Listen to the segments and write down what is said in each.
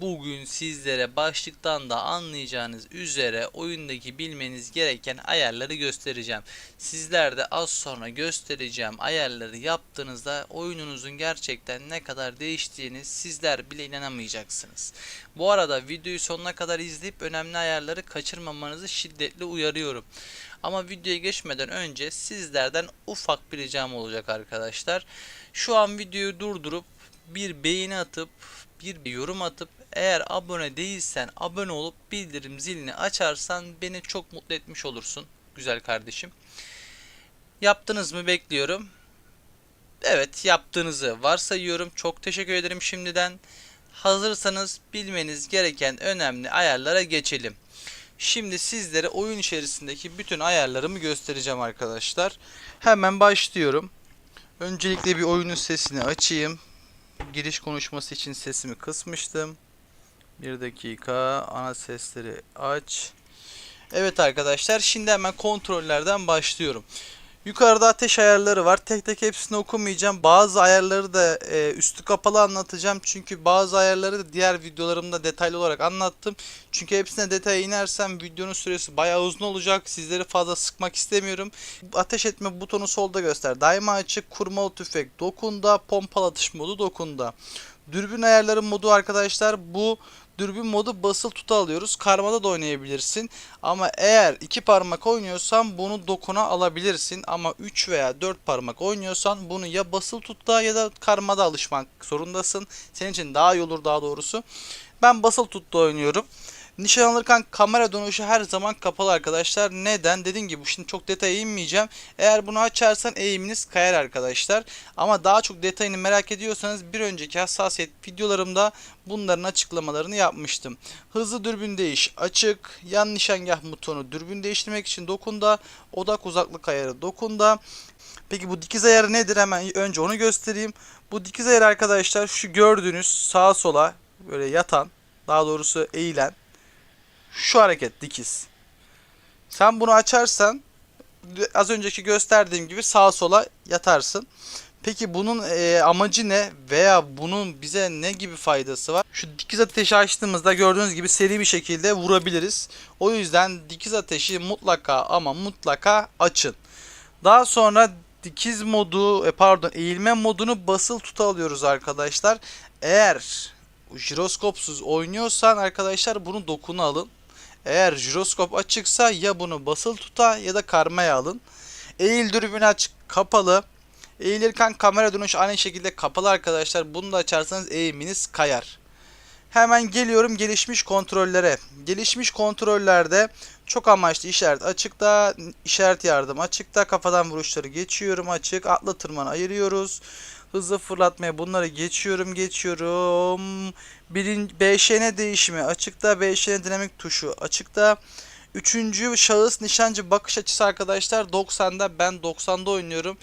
Bugün sizlere başlıktan da anlayacağınız üzere oyundaki bilmeniz gereken ayarları göstereceğim. Sizler de az sonra göstereceğim ayarları yaptığınızda oyununuzun gerçekten ne kadar değiştiğini sizler bile inanamayacaksınız. Bu arada videoyu sonuna kadar izleyip önemli ayarları kaçırmamanızı şiddetle uyarıyorum. Ama videoya geçmeden önce sizlerden ufak bir ricam olacak arkadaşlar. Şu an videoyu durdurup bir beğeni atıp bir yorum atıp eğer abone değilsen abone olup bildirim zilini açarsan beni çok mutlu etmiş olursun güzel kardeşim. Yaptınız mı bekliyorum. Evet yaptığınızı varsayıyorum. Çok teşekkür ederim şimdiden. Hazırsanız bilmeniz gereken önemli ayarlara geçelim. Şimdi sizlere oyun içerisindeki bütün ayarlarımı göstereceğim arkadaşlar. Hemen başlıyorum. Öncelikle bir oyunun sesini açayım. Giriş konuşması için sesimi kısmıştım. Bir dakika ana sesleri aç. Evet arkadaşlar şimdi hemen kontrollerden başlıyorum. Yukarıda ateş ayarları var. Tek tek hepsini okumayacağım. Bazı ayarları da e, üstü kapalı anlatacağım. Çünkü bazı ayarları da diğer videolarımda detaylı olarak anlattım. Çünkü hepsine detaya inersem videonun süresi bayağı uzun olacak. Sizleri fazla sıkmak istemiyorum. Ateş etme butonu solda göster. Daima açık. Kurmalı tüfek dokunda. Pompalı atış modu dokunda. Dürbün ayarları modu arkadaşlar bu dürbün modu basılı tuta alıyoruz. Karmada da oynayabilirsin. Ama eğer iki parmak oynuyorsan bunu dokuna alabilirsin. Ama 3 veya 4 parmak oynuyorsan bunu ya basılı tutta ya da karmada alışmak zorundasın. Senin için daha iyi olur daha doğrusu. Ben basılı tutta oynuyorum. Nişan alırken kamera dönüşü her zaman kapalı arkadaşlar. Neden? Dediğim gibi şimdi çok detaya inmeyeceğim. Eğer bunu açarsan eğiminiz kayar arkadaşlar. Ama daha çok detayını merak ediyorsanız bir önceki hassasiyet videolarımda bunların açıklamalarını yapmıştım. Hızlı dürbün değiş açık. Yan nişangah butonu dürbün değiştirmek için dokunda. Odak uzaklık ayarı dokunda. Peki bu dikiz ayarı nedir? Hemen önce onu göstereyim. Bu dikiz ayarı arkadaşlar şu gördüğünüz sağa sola böyle yatan daha doğrusu eğilen şu hareket dikiz. Sen bunu açarsan az önceki gösterdiğim gibi sağa sola yatarsın. Peki bunun e, amacı ne veya bunun bize ne gibi faydası var? Şu dikiz ateşi açtığımızda gördüğünüz gibi seri bir şekilde vurabiliriz. O yüzden dikiz ateşi mutlaka ama mutlaka açın. Daha sonra dikiz modu, e, pardon eğilme modunu basılı tuta alıyoruz arkadaşlar. Eğer jiroskopsuz oynuyorsan arkadaşlar bunu dokuna alın. Eğer jiroskop açıksa ya bunu basılı tuta ya da karmaya alın. Eğil dürbün aç kapalı. Eğilirken kamera dönüş aynı şekilde kapalı arkadaşlar. Bunu da açarsanız eğiminiz kayar. Hemen geliyorum gelişmiş kontrollere. Gelişmiş kontrollerde çok amaçlı işaret açıkta, işaret yardım açıkta, kafadan vuruşları geçiyorum açık, atla tırmanı ayırıyoruz. Hızlı fırlatmaya bunları geçiyorum geçiyorum. Birin, BŞN değişimi açıkta, BŞN dinamik tuşu açıkta. Üçüncü şahıs nişancı bakış açısı arkadaşlar 90'da ben 90'da oynuyorum.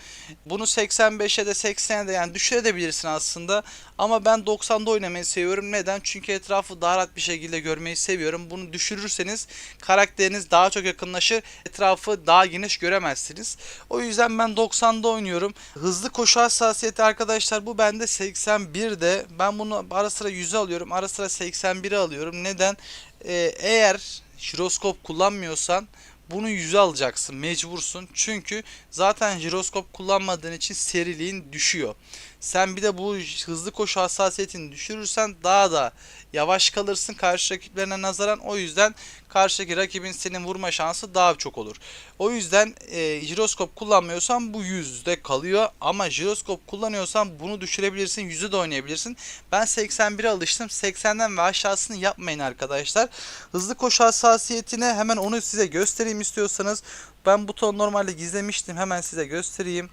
Bunu 85'e de 80'e de yani düşürebilirsin aslında. Ama ben 90'da oynamayı seviyorum. Neden? Çünkü etrafı daha rahat bir şekilde görmeyi seviyorum. Bunu düşürürseniz karakteriniz daha çok yakınlaşır. Etrafı daha geniş göremezsiniz. O yüzden ben 90'da oynuyorum. Hızlı koşu hassasiyeti arkadaşlar bu bende 81'de. Ben bunu ara sıra 100'e alıyorum. Ara sıra 81'e alıyorum. Neden? Ee, eğer jiroskop kullanmıyorsan bunu yüze alacaksın mecbursun. Çünkü zaten jiroskop kullanmadığın için seriliğin düşüyor. Sen bir de bu hızlı koşu hassasiyetini düşürürsen daha da yavaş kalırsın karşı rakiplerine nazaran. O yüzden karşıdaki rakibin senin vurma şansı daha çok olur. O yüzden e, jiroskop kullanmıyorsan bu yüzde kalıyor. Ama jiroskop kullanıyorsan bunu düşürebilirsin. Yüzde de oynayabilirsin. Ben 81'e alıştım. 80'den ve aşağısını yapmayın arkadaşlar. Hızlı koşu hassasiyetine hemen onu size göstereyim istiyorsanız. Ben buton normalde gizlemiştim. Hemen size göstereyim.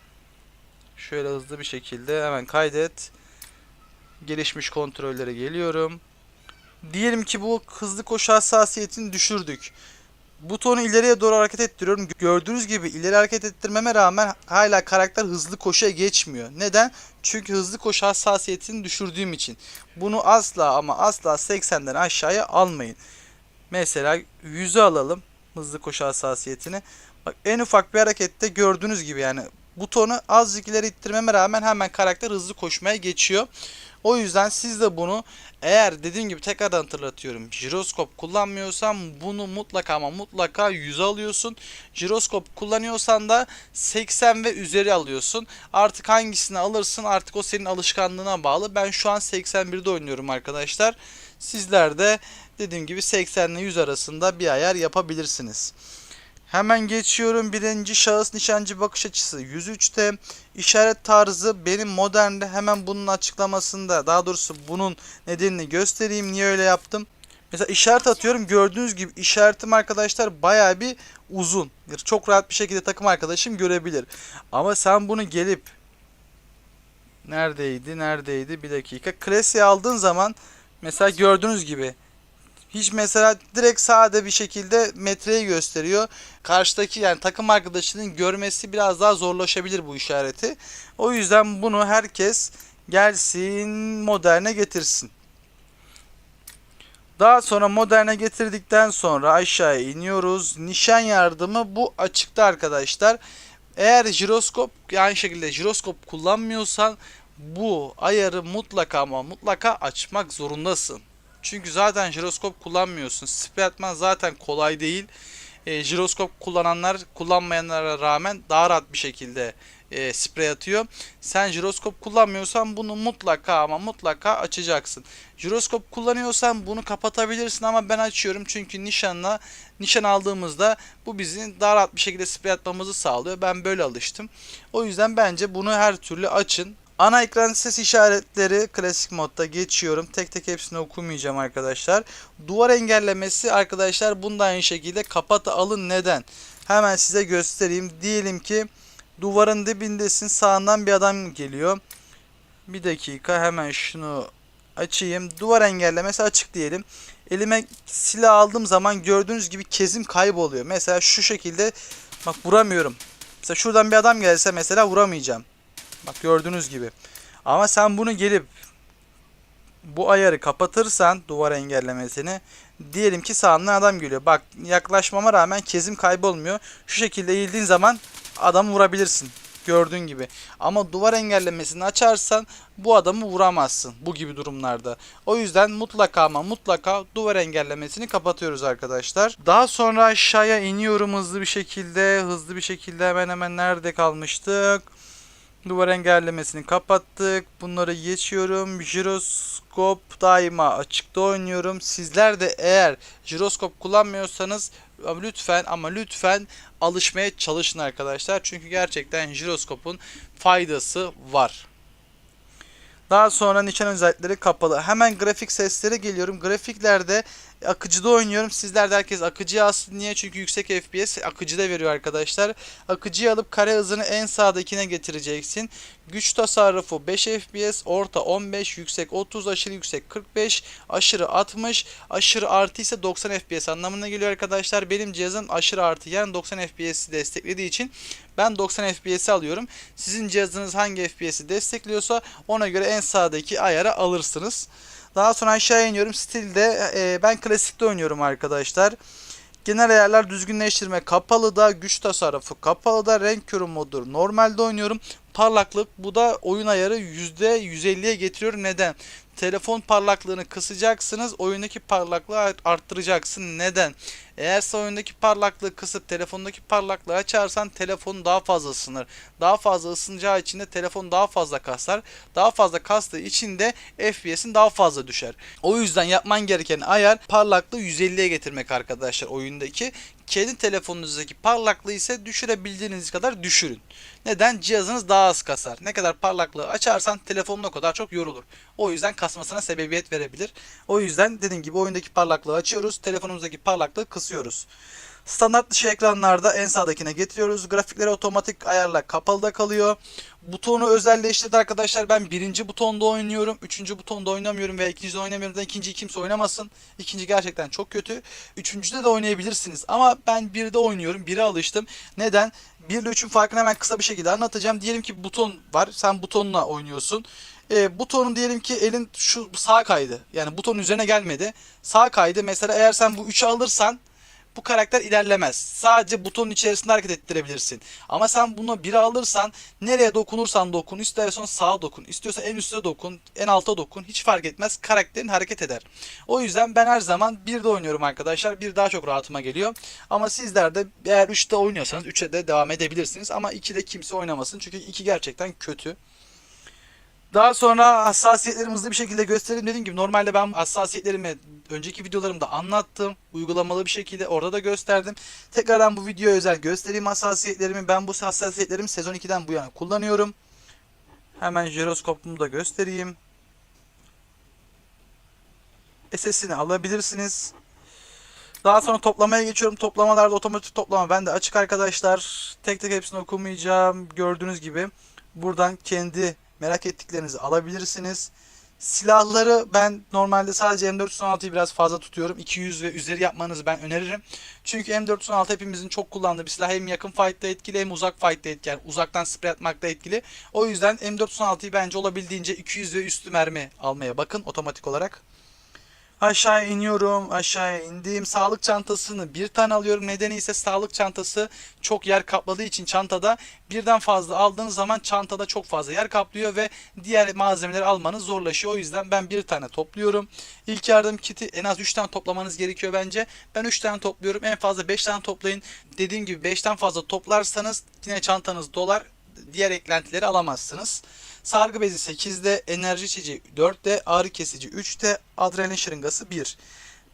Şöyle hızlı bir şekilde hemen kaydet. Gelişmiş kontrollere geliyorum. Diyelim ki bu hızlı koşu hassasiyetini düşürdük. Butonu ileriye doğru hareket ettiriyorum. Gördüğünüz gibi ileri hareket ettirmeme rağmen hala karakter hızlı koşuya geçmiyor. Neden? Çünkü hızlı koşu hassasiyetini düşürdüğüm için. Bunu asla ama asla 80'den aşağıya almayın. Mesela 100'ü alalım hızlı koşu hassasiyetini. Bak en ufak bir harekette gördüğünüz gibi yani butonu azıcık ileri ittirmeme rağmen hemen karakter hızlı koşmaya geçiyor. O yüzden siz de bunu eğer dediğim gibi tekrardan hatırlatıyorum. Jiroskop kullanmıyorsan bunu mutlaka ama mutlaka 100 alıyorsun. Jiroskop kullanıyorsan da 80 ve üzeri alıyorsun. Artık hangisini alırsın artık o senin alışkanlığına bağlı. Ben şu an 81'de oynuyorum arkadaşlar. Sizler de dediğim gibi 80 ile 100 arasında bir ayar yapabilirsiniz. Hemen geçiyorum. Birinci şahıs nişancı bakış açısı 103'te. İşaret tarzı benim modernde hemen bunun açıklamasında daha doğrusu bunun nedenini göstereyim. Niye öyle yaptım? Mesela işaret atıyorum. Gördüğünüz gibi işaretim arkadaşlar baya bir uzun. Çok rahat bir şekilde takım arkadaşım görebilir. Ama sen bunu gelip neredeydi neredeydi bir dakika. Klasiğe aldığın zaman mesela gördüğünüz gibi hiç mesela direkt sade bir şekilde metreyi gösteriyor. Karşıdaki yani takım arkadaşının görmesi biraz daha zorlaşabilir bu işareti. O yüzden bunu herkes gelsin moderne getirsin. Daha sonra moderne getirdikten sonra aşağıya iniyoruz. Nişan yardımı bu açıkta arkadaşlar. Eğer jiroskop aynı şekilde jiroskop kullanmıyorsan bu ayarı mutlaka ama mutlaka açmak zorundasın. Çünkü zaten jiroskop kullanmıyorsun. Sprey atman zaten kolay değil. E, jiroskop kullananlar kullanmayanlara rağmen daha rahat bir şekilde e, sprey atıyor. Sen jiroskop kullanmıyorsan bunu mutlaka ama mutlaka açacaksın. Jiroskop kullanıyorsan bunu kapatabilirsin ama ben açıyorum çünkü nişanla nişan aldığımızda bu bizi daha rahat bir şekilde sprey atmamızı sağlıyor. Ben böyle alıştım. O yüzden bence bunu her türlü açın. Ana ekran ses işaretleri klasik modda geçiyorum. Tek tek hepsini okumayacağım arkadaşlar. Duvar engellemesi arkadaşlar bunda aynı şekilde kapat alın neden? Hemen size göstereyim. Diyelim ki duvarın dibindesin sağından bir adam geliyor. Bir dakika hemen şunu açayım. Duvar engellemesi açık diyelim. Elime silah aldığım zaman gördüğünüz gibi kezim kayboluyor. Mesela şu şekilde bak vuramıyorum. Mesela şuradan bir adam gelse mesela vuramayacağım. Bak gördüğünüz gibi. Ama sen bunu gelip bu ayarı kapatırsan duvar engellemesini diyelim ki sağından adam geliyor. Bak yaklaşmama rağmen kezim kaybolmuyor. Şu şekilde eğildiğin zaman adamı vurabilirsin. Gördüğün gibi. Ama duvar engellemesini açarsan bu adamı vuramazsın bu gibi durumlarda. O yüzden mutlaka ama mutlaka duvar engellemesini kapatıyoruz arkadaşlar. Daha sonra aşağıya iniyorum hızlı bir şekilde. Hızlı bir şekilde hemen hemen nerede kalmıştık? Duvar engellemesini kapattık. Bunları geçiyorum. Jiroskop daima açıkta oynuyorum. Sizler de eğer jiroskop kullanmıyorsanız lütfen ama lütfen alışmaya çalışın arkadaşlar. Çünkü gerçekten jiroskopun faydası var. Daha sonra nişan özellikleri kapalı. Hemen grafik seslere geliyorum. Grafiklerde akıcıda oynuyorum. Sizler de herkes akıcıya alsın. Niye? Çünkü yüksek FPS akıcıda veriyor arkadaşlar. Akıcıyı alıp kare hızını en sağdakine getireceksin. Güç tasarrufu 5 FPS, orta 15, yüksek 30, aşırı yüksek 45, aşırı 60, aşırı artı ise 90 FPS anlamına geliyor arkadaşlar. Benim cihazım aşırı artı yani 90 FPS'i desteklediği için ben 90 FPS'i alıyorum. Sizin cihazınız hangi FPS'i destekliyorsa ona göre en sağdaki ayara alırsınız. Daha sonra aşağı iniyorum. Stilde e, ben klasikte oynuyorum arkadaşlar. Genel ayarlar düzgünleştirme kapalı da güç tasarrufu kapalı da renk körü modu normalde oynuyorum. Parlaklık bu da oyun ayarı %150'ye getiriyor. Neden? Telefon parlaklığını kısacaksınız. Oyundaki parlaklığı arttıracaksın. Neden? Eğer sen oyundaki parlaklığı kısıp telefondaki parlaklığı açarsan telefon daha fazla ısınır. Daha fazla ısınacağı için de telefon daha fazla kasar. Daha fazla kastığı için de FPS'in daha fazla düşer. O yüzden yapman gereken ayar parlaklığı 150'ye getirmek arkadaşlar oyundaki. Kendi telefonunuzdaki parlaklığı ise düşürebildiğiniz kadar düşürün. Neden? Cihazınız daha az kasar. Ne kadar parlaklığı açarsan telefonun o kadar çok yorulur. O yüzden kasmasına sebebiyet verebilir. O yüzden dediğim gibi oyundaki parlaklığı açıyoruz. Telefonumuzdaki parlaklığı kısıyoruz. Standart dışı ekranlarda en sağdakine getiriyoruz. Grafikleri otomatik ayarla kapalıda kalıyor. Butonu özelleştirdi arkadaşlar. Ben birinci butonda oynuyorum. Üçüncü butonda oynamıyorum veya ikincide oynamıyorum. Da ikinciyi kimse oynamasın. İkinci gerçekten çok kötü. Üçüncüde de oynayabilirsiniz. Ama ben birde oynuyorum. Bire alıştım. Neden? 1 ile 3'ün farkını hemen kısa bir şekilde anlatacağım. Diyelim ki buton var. Sen butonla oynuyorsun. E, butonun diyelim ki elin şu sağ kaydı. Yani butonun üzerine gelmedi. Sağ kaydı. Mesela eğer sen bu 3'ü alırsan bu karakter ilerlemez. Sadece butonun içerisinde hareket ettirebilirsin. Ama sen bunu bir alırsan nereye dokunursan dokun. İstersen sağa dokun. istiyorsan en üstte dokun. En alta dokun. Hiç fark etmez. Karakterin hareket eder. O yüzden ben her zaman 1'de oynuyorum arkadaşlar. 1 daha çok rahatıma geliyor. Ama sizler de eğer 3'te oynuyorsanız 3'e de devam edebilirsiniz. Ama 2'de kimse oynamasın. Çünkü 2 gerçekten kötü. Daha sonra hassasiyetlerimi hızlı bir şekilde göstereyim. Dediğim gibi normalde ben hassasiyetlerimi önceki videolarımda anlattım. Uygulamalı bir şekilde orada da gösterdim. Tekrardan bu videoya özel göstereyim hassasiyetlerimi. Ben bu hassasiyetlerimi sezon 2'den bu yana kullanıyorum. Hemen jiroskopumu da göstereyim. SS'ini alabilirsiniz. Daha sonra toplamaya geçiyorum. Toplamalarda otomatik toplama bende açık arkadaşlar. Tek tek hepsini okumayacağım. Gördüğünüz gibi buradan kendi merak ettiklerinizi alabilirsiniz. Silahları ben normalde sadece M416'yı biraz fazla tutuyorum. 200 ve üzeri yapmanızı ben öneririm. Çünkü M416 hepimizin çok kullandığı bir silah. Hem yakın fight'ta etkili hem uzak fight'ta etkili. Yani uzaktan sprey atmakta etkili. O yüzden M416'yı bence olabildiğince 200 ve üstü mermi almaya bakın otomatik olarak. Aşağıya iniyorum. Aşağıya indiğim sağlık çantasını bir tane alıyorum. Nedeni ise sağlık çantası çok yer kapladığı için çantada birden fazla aldığınız zaman çantada çok fazla yer kaplıyor ve diğer malzemeleri almanız zorlaşıyor. O yüzden ben bir tane topluyorum. İlk yardım kiti en az 3 tane toplamanız gerekiyor bence. Ben 3 tane topluyorum. En fazla 5 tane toplayın. Dediğim gibi 5'ten fazla toplarsanız yine çantanız dolar. Diğer eklentileri alamazsınız. Sargı bezi 8'de, enerji içeceği 4'te, ağrı kesici 3'te, adrenalin şırıngası 1.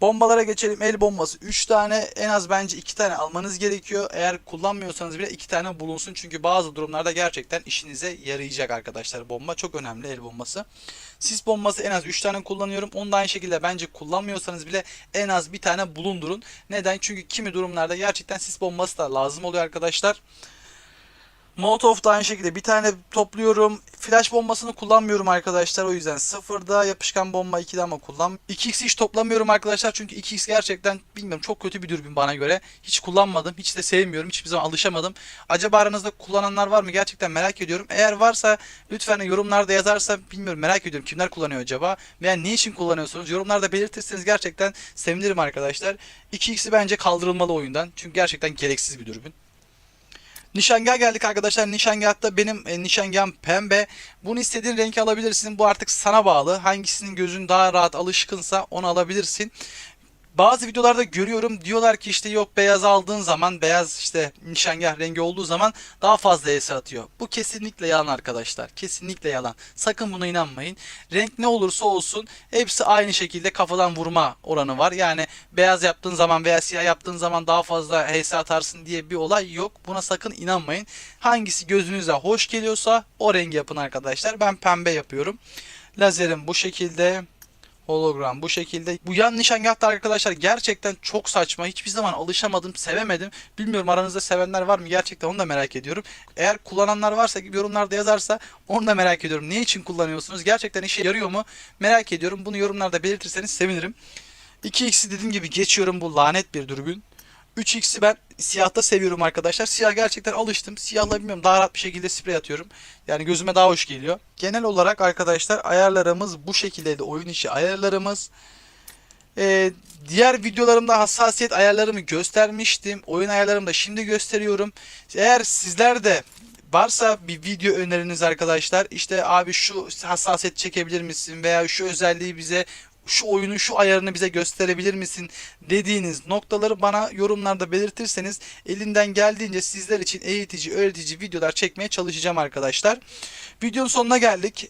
Bombalara geçelim. El bombası 3 tane. En az bence 2 tane almanız gerekiyor. Eğer kullanmıyorsanız bile 2 tane bulunsun. Çünkü bazı durumlarda gerçekten işinize yarayacak arkadaşlar bomba. Çok önemli el bombası. Sis bombası en az 3 tane kullanıyorum. Onu da aynı şekilde bence kullanmıyorsanız bile en az bir tane bulundurun. Neden? Çünkü kimi durumlarda gerçekten sis bombası da lazım oluyor arkadaşlar. Molotov da aynı şekilde bir tane topluyorum. Flash bombasını kullanmıyorum arkadaşlar. O yüzden sıfırda yapışkan bomba 2'de ama kullan. 2x hiç toplamıyorum arkadaşlar. Çünkü 2x gerçekten bilmiyorum çok kötü bir dürbün bana göre. Hiç kullanmadım. Hiç de sevmiyorum. Hiçbir zaman alışamadım. Acaba aranızda kullananlar var mı? Gerçekten merak ediyorum. Eğer varsa lütfen yorumlarda yazarsa bilmiyorum merak ediyorum. Kimler kullanıyor acaba? Veya ne için kullanıyorsunuz? Yorumlarda belirtirseniz gerçekten sevinirim arkadaşlar. 2x'i bence kaldırılmalı oyundan. Çünkü gerçekten gereksiz bir dürbün. Nişangah geldik arkadaşlar. Nişangah'ta benim e, nişangahım pembe. Bunu istediğin renk alabilirsin. Bu artık sana bağlı. Hangisinin gözün daha rahat alışkınsa onu alabilirsin. Bazı videolarda görüyorum diyorlar ki işte yok beyaz aldığın zaman beyaz işte nişangah rengi olduğu zaman daha fazla ES atıyor. Bu kesinlikle yalan arkadaşlar. Kesinlikle yalan. Sakın buna inanmayın. Renk ne olursa olsun hepsi aynı şekilde kafadan vurma oranı var. Yani beyaz yaptığın zaman veya siyah yaptığın zaman daha fazla HS atarsın diye bir olay yok. Buna sakın inanmayın. Hangisi gözünüze hoş geliyorsa o rengi yapın arkadaşlar. Ben pembe yapıyorum. Lazerim bu şekilde. Hologram bu şekilde. Bu yan nişangahta arkadaşlar gerçekten çok saçma. Hiçbir zaman alışamadım, sevemedim. Bilmiyorum aranızda sevenler var mı? Gerçekten onu da merak ediyorum. Eğer kullananlar varsa yorumlarda yazarsa onu da merak ediyorum. Ne için kullanıyorsunuz? Gerçekten işe yarıyor mu? Merak ediyorum. Bunu yorumlarda belirtirseniz sevinirim. 2x'i dediğim gibi geçiyorum bu lanet bir dürbün. 3x'i ben siyahta seviyorum arkadaşlar. Siyah gerçekten alıştım. Siyahla bilmiyorum daha rahat bir şekilde sprey atıyorum. Yani gözüme daha hoş geliyor. Genel olarak arkadaşlar ayarlarımız bu şekildeydi. Oyun içi ayarlarımız. Ee, diğer videolarımda hassasiyet ayarlarımı göstermiştim. Oyun ayarlarımı da şimdi gösteriyorum. Eğer sizler de varsa bir video öneriniz arkadaşlar işte abi şu hassasiyet çekebilir misin veya şu özelliği bize şu oyunun şu ayarını bize gösterebilir misin dediğiniz noktaları bana yorumlarda belirtirseniz elinden geldiğince sizler için eğitici, öğretici videolar çekmeye çalışacağım arkadaşlar. Videonun sonuna geldik.